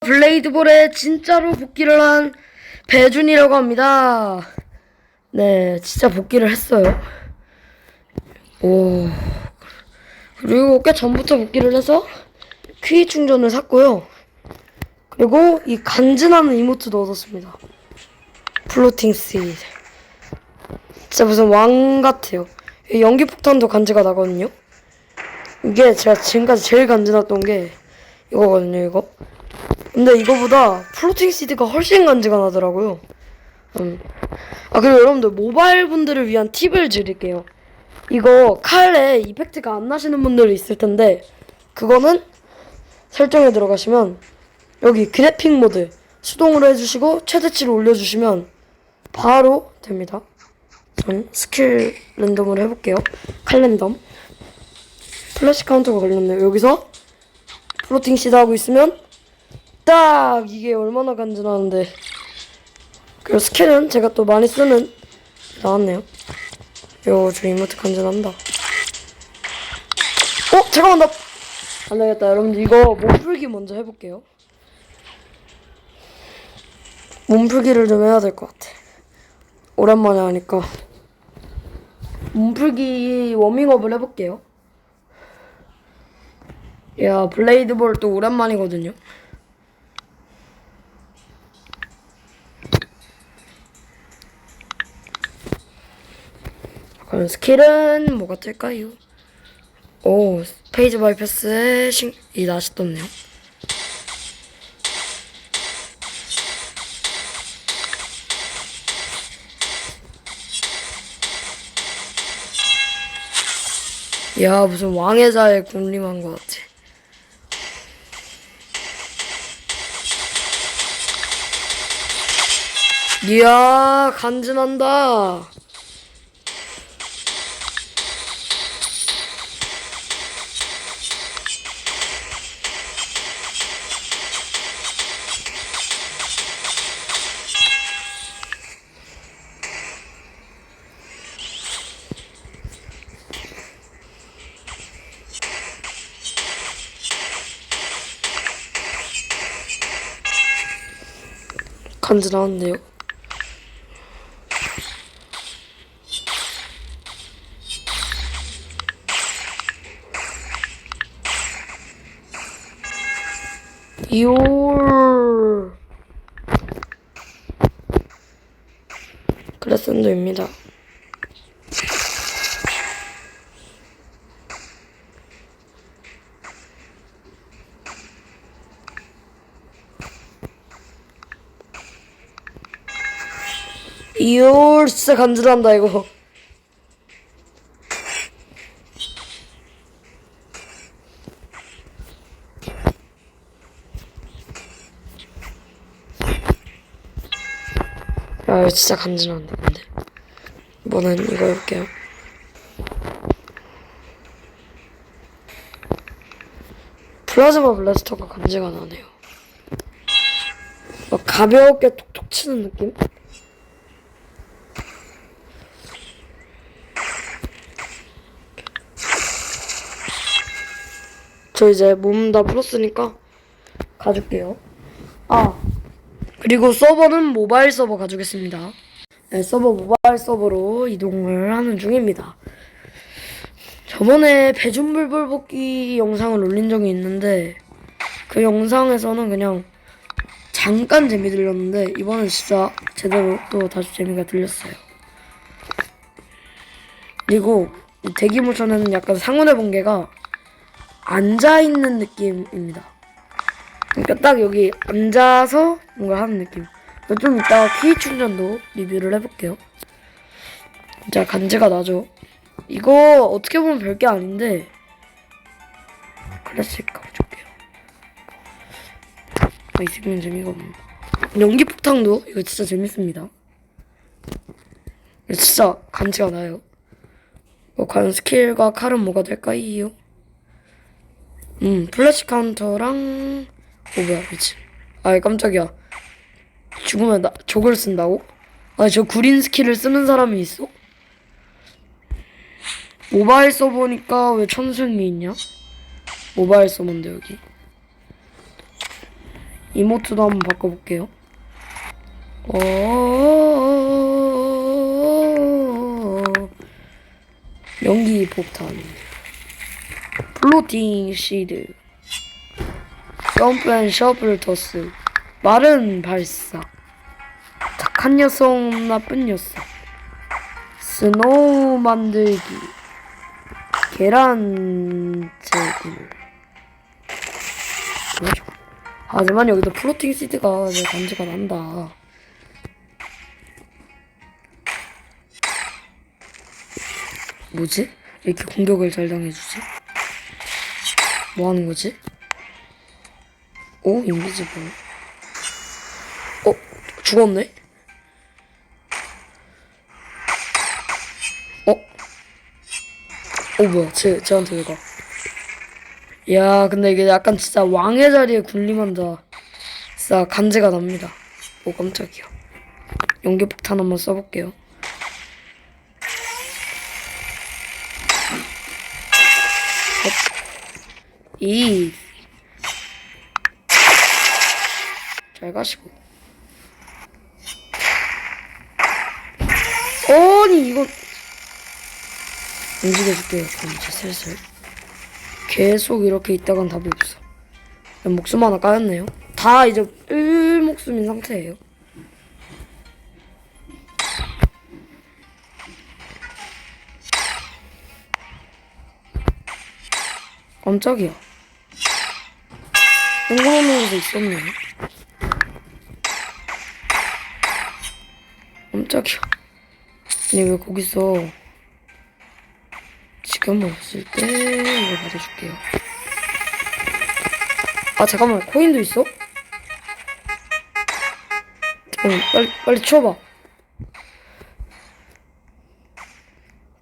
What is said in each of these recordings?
블레이드볼에 진짜로 복귀를 한 배준이라고 합니다. 네, 진짜 복귀를 했어요. 오. 그리고 꽤 전부터 복귀를 해서 퀴 충전을 샀고요. 그리고 이 간지나는 이모트도 얻었습니다. 플로팅 시드. 진짜 무슨 왕 같아요. 이 연기 폭탄도 간지가 나거든요. 이게 제가 지금까지 제일 간지났던 게 이거거든요, 이거. 근데 이거보다 플로팅 시드가 훨씬 간지가 나더라고요. 음. 아 그리고 여러분들 모바일 분들을 위한 팁을 드릴게요. 이거 칼에 이펙트가 안 나시는 분들이 있을 텐데 그거는 설정에 들어가시면 여기 그래픽 모드 수동으로 해주시고 최대치로 올려주시면 바로 됩니다. 전 스킬 랜덤으로 해볼게요. 칼 랜덤. 플래시 카운터가 걸렸네요. 여기서 플로팅 시드 하고 있으면 딱 이게 얼마나 간지나는데. 그리고 스킬은 제가 또 많이 쓰는 나왔네요. 요 저 이모트 간지난다. 어? 잠깐만 나 안되겠다. 여러분들 이거 몸풀기 먼저 해볼게요. 몸풀기를 좀 해야 될 것 같아. 오랜만에 하니까. 몸풀기 워밍업을 해볼게요. 야 블레이드볼 또 오랜만이거든요 그럼 스킬은 뭐가 뜰까요? 오 페이지 바이패스에 신... 이 낫이 떴네요. 야 무슨 왕의 자에 군림한 것 같아. 이야 간지난다 간지나는데요. 이올 그레센도입니다 이올 진짜 간지난다 이거. 야 이거 진짜 간지난다 근데. 이번엔 이거 해볼게요. 플라즈마 블래스터가 간지가 나네요. 막 가볍게 톡톡 치는 느낌? 저 이제 몸 다 풀었으니까 가줄게요. 아 그리고 서버는 모바일 서버 가주겠습니다. 네, 서버 모바일 서버로 이동을 하는 중입니다. 저번에 배준불불 복귀 영상을 올린 적이 있는데 그 영상에서는 그냥 잠깐 재미 들렸는데 이번엔 진짜 제대로 또 다시 재미가 들렸어요. 그리고 이 대기 모션에는 약간 상온의 번개가 앉아 있는 느낌입니다. 그러니까 딱 여기 앉아서 뭔가 하는 느낌. 좀 이따가 키 충전도 리뷰를 해볼게요. 진짜 간지가 나죠. 이거 어떻게 보면 별게 아닌데 클래식 가볼게요. 아, 있으면 재미가 없네. 연기 폭탄도 이거 진짜 재밌습니다. 진짜 간지가 나요. 뭐 과연 스킬과 칼은 뭐가 될까요? 음, 플래시 카운터랑 오 뭐야 미친. 아 깜짝이야. 죽으면 나 저걸 쓴다고? 아니 저 구린 스킬을 쓰는 사람이 있어? 모바일 서버니까 왜 천순이 있냐? 모바일 서버인데 여기. 이모트도 한번 바꿔볼게요. 어... 연기 폭탄. 플로팅 시드. 점프 앤 셔플 토스. 마른 발사. 착한 녀석, 나쁜 녀석. 스노우 만들기. 계란. 뭐죠? 하지만 여기도 플로팅 시드가 내 감지가 난다. 뭐지? 이렇게 공격을 잘 당해주지? 뭐 하는 거지? 오, 인비지블. 어, 죽었네? 어? 어, 뭐야, 쟤, 쟤한테 왜 가? 야, 근데 이게 약간 진짜 왕의 자리에 군림한다. 진짜 감지가 납니다. 오, 깜짝이야. 연기폭탄 한번 써볼게요. 이. 잘 가시고. 아니, 이건. 움직여줄게요, 그럼 이제 슬슬. 계속 이렇게 있다간 답이 없어. 목숨 하나 까였네요. 다 이제 1목숨인 상태예요. 깜짝이야. 곳에 있었네. 깜짝이야. 아니 왜 거기서 지금 없을 때 이걸 받아줄게요. 아 잠깐만 코인도 있어? 잠깐만 빨리 빨리 치워봐.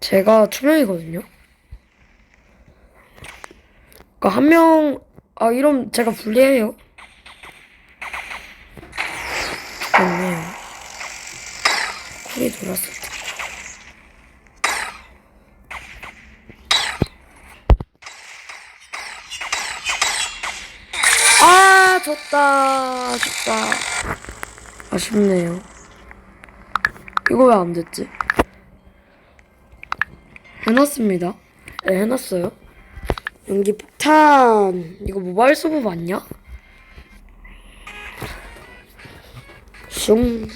제가 투명이거든요. 그러니까 한 명, 아, 이러면 제가 불리해요. 좋네요. 쿨이 돌았을 때. 아, 졌다. 아쉽다. 아쉽네요. 이거 왜 안 됐지? 해놨습니다. 네, 해놨어요. 연기 폭탄. 이거 모바일 서버 맞냐? 슝.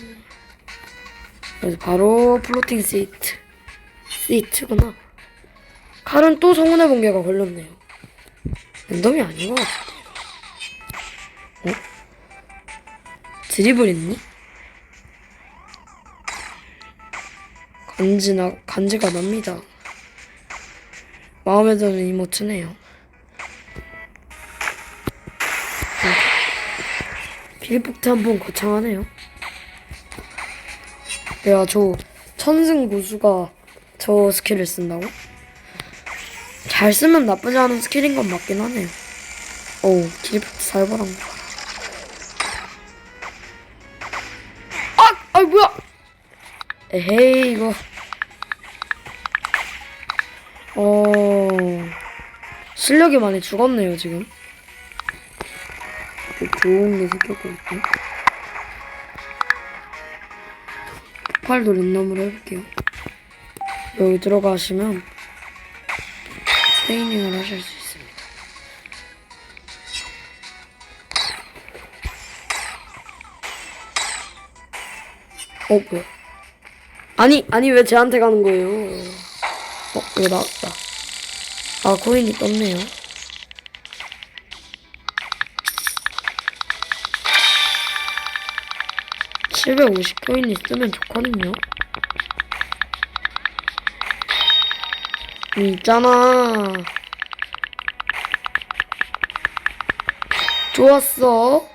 그래서 바로 플로팅 시트. 시트구나. 칼은 또 성운의 번개가 걸렸네요. 랜덤이 아닌 것 같은데 어? 드리블 있니? 간지나 간지가 납니다 마음에 드는 이모트네요. 빌폭트 한번 거창하네요. 내가 저 천승 고수가 저 스킬을 쓴다고? 잘 쓰면 나쁘지 않은 스킬인 건 맞긴 하네요. 어우, 길폭트 살벌한 거. 아! 아, 뭐야! 에헤이, 이거. 어 실력이 많이 죽었네요 지금. 좋은 게 생겼고 있고. 폭발도 랜덤으로 해볼게요. 여기 들어가시면 트레이닝을 하실 수 있습니다. 어 뭐야? 아니 아니 왜 쟤한테 가는 거예요? 어, 이거 나왔다. 아, 코인이 떴네요. (750) 코인이 쓰면 좋거든요. 이 있잖아. 좋았어.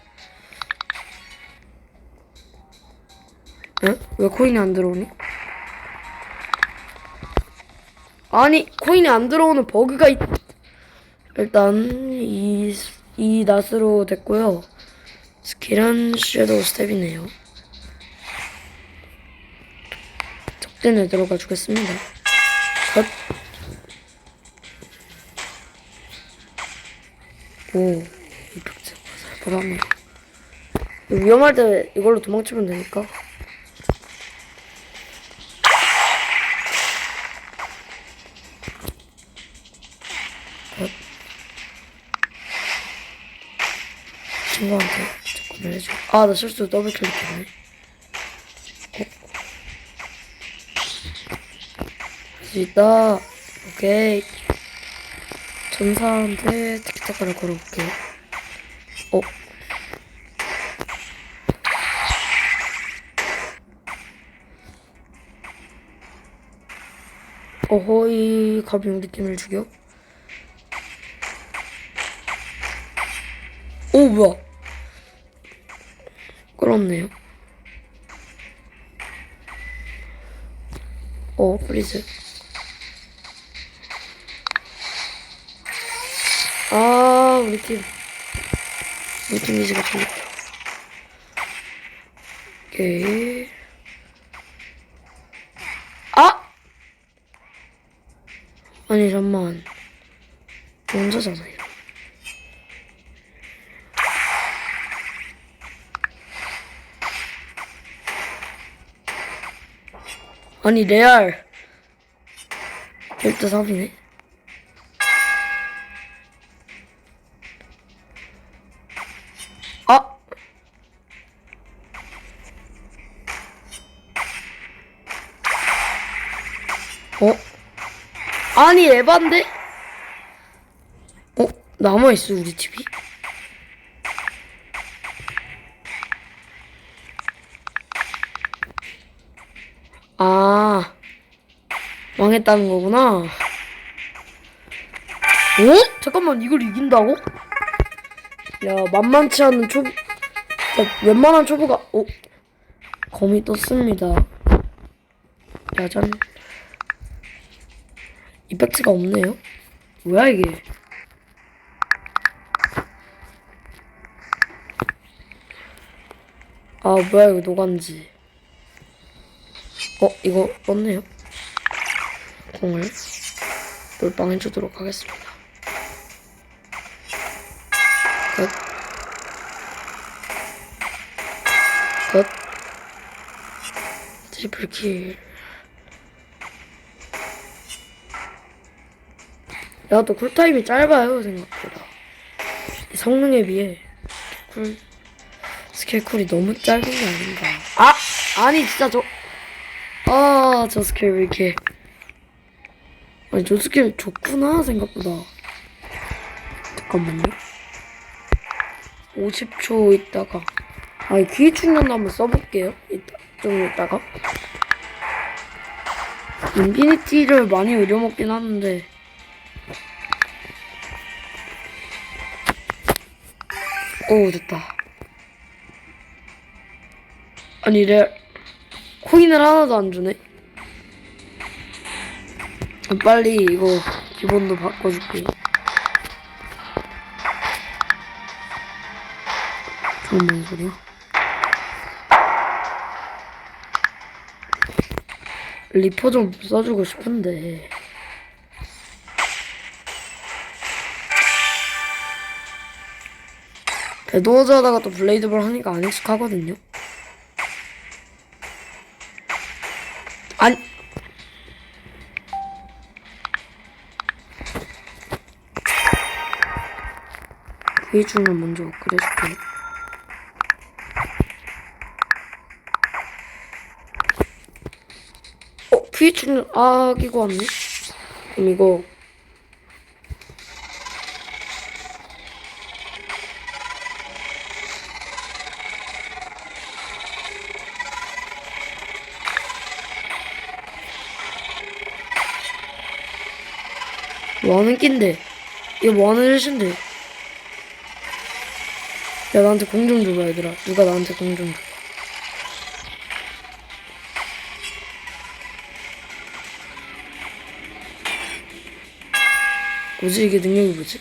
응? 왜 코인이 안 들어오니? 아니 코인이 안 들어오는 버그가 있... 일단 이, 이 낫으로 됐고요. 스킬은 섀도우 스텝이네요. 적대에 들어가 주겠습니다. 컷. 오, 이펙트가 살벌하네요 위험할 때 이걸로 도망치면 되니까. 아, 나 실수 더블 클릭했네. 할수 있다. 오케이. 전사한테 티키타카를 걸어볼게. 어? 어허이, 우리 팀을 죽여? 오, 뭐야? 끌었네요. 어, 프리즈. 아, 우리 팀. 우리 팀 이지가 틀렸다. 오케이. 아! 아니, 잠만. 혼자잖아요. 아니, 레알. 1대 3이네. 아! 어? 아니, 에반데? 어? 남아있어, 우리 집이? 아, 망했다는 거구나. 어? 잠깐만, 이걸 이긴다고? 야, 만만치 않은 초보, 야, 웬만한 초보가, 어? 검이 떴습니다. 야잔. 이펙트가 없네요? 뭐야, 이게? 아, 뭐야, 이거 노간지. 어, 이거 떴네요. 공을 몰빵해 주도록 하겠습니다. 끝. 끝. 트리플 킬. 야, 또 쿨타임이 짧아요, 생각보다. 이 성능에 비해 쿨, 스킬 쿨이 너무 짧은 게 아닌가. 아! 아니, 진짜 저, 아, 저 스킬 왜 이렇게. 아니, 저 스킬 좋구나, 생각보다. 잠깐만요. 50초 있다가. 아니, 귀 충전도 한번 써볼게요. 이따, 좀 있다가. 인피니티를 많이 의려먹긴 하는데. 오, 됐다. 아니, 레, 코인을 하나도 안 주네. 빨리 이거 기본도 바꿔줄게. 뭔 소리야? 리퍼 좀 써주고 싶은데. 배도어즈 하다가 또 블레이드볼 하니까 안 익숙하거든요. 그이중을 먼저 업그레이드할게요. 어, 그이중을 아 끼고 왔네. 그럼 이거 뭐 하는 낀데? 이거 뭐 하는 짓인데? 야 나한테 공 좀 줘봐 얘들아 누가 나한테 공 좀 줘봐 뭐지 이게 능력이 뭐지?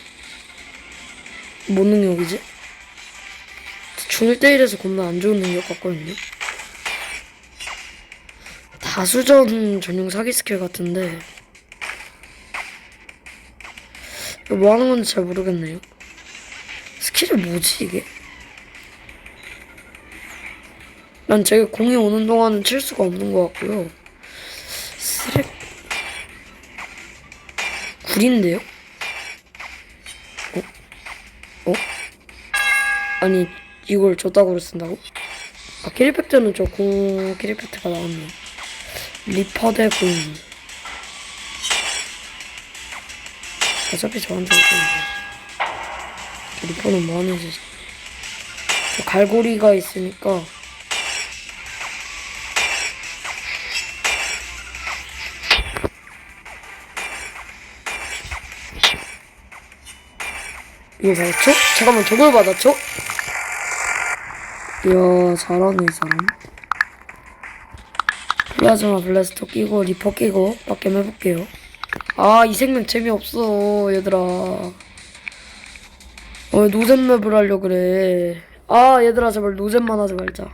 뭔 능력이지? 중 1대1에서 겁나 안 좋은 능력 같거든요 다수전 전용 사기 스킬 같은데 뭐 하는 건지 잘 모르겠네요 스킬이 뭐지 이게? 난 제가 공이 오는 동안은 칠 수가 없는 것 같고요. 쓰레 구린데요? 어? 어? 아니 이걸 저따구로 쓴다고? 아 키리팩트는 저공 키리팩트가 나왔네. 리퍼 대 공. 어차피 저한테 있는데. 저 리퍼는 뭐 하는지. 저 갈고리가 있으니까. 이거 받았죠? 잠깐만 저걸 받았죠? 이야 잘하네 이 사람. 플라즈마 블래스터 끼고 리퍼 끼고 빡겜 해볼게요. 아 이 생명 재미없어 얘들아. 어 노잼 맵을 하려 그래? 아 얘들아 제발 노잼만 하지 말자.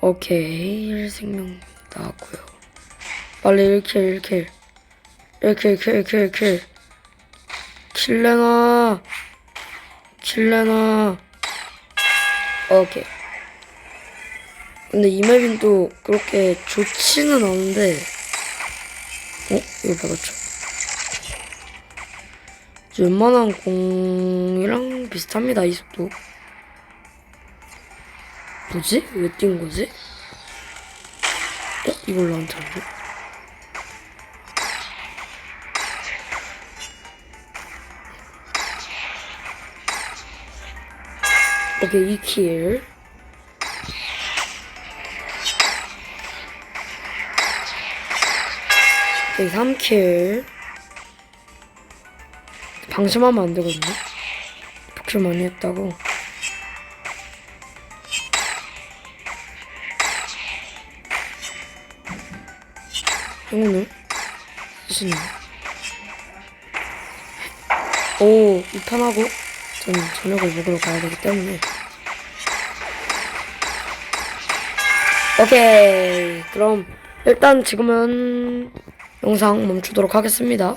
오케이 1생명 나왔고요. 빨리 1킬 1킬 1킬 1킬 1킬 1킬 킬레나. 킬레나. 오케이. 근데 이 맵은 또 그렇게 좋지는 않은데. 어? 이거 받았죠? 웬만한 공이랑 비슷합니다 이 속도. 뭐지? 왜 뛴 거지? 어? 이걸 나한테 하네 오케이 2킬 오케이 3킬 방심하면 안 되거든요. 복실 많이 했다고. 행운을 쓰시네 오 2판하고 저는 저녁을 먹으러 가야 되기 때문에. 오케이. 그럼 일단 지금은 영상 멈추도록 하겠습니다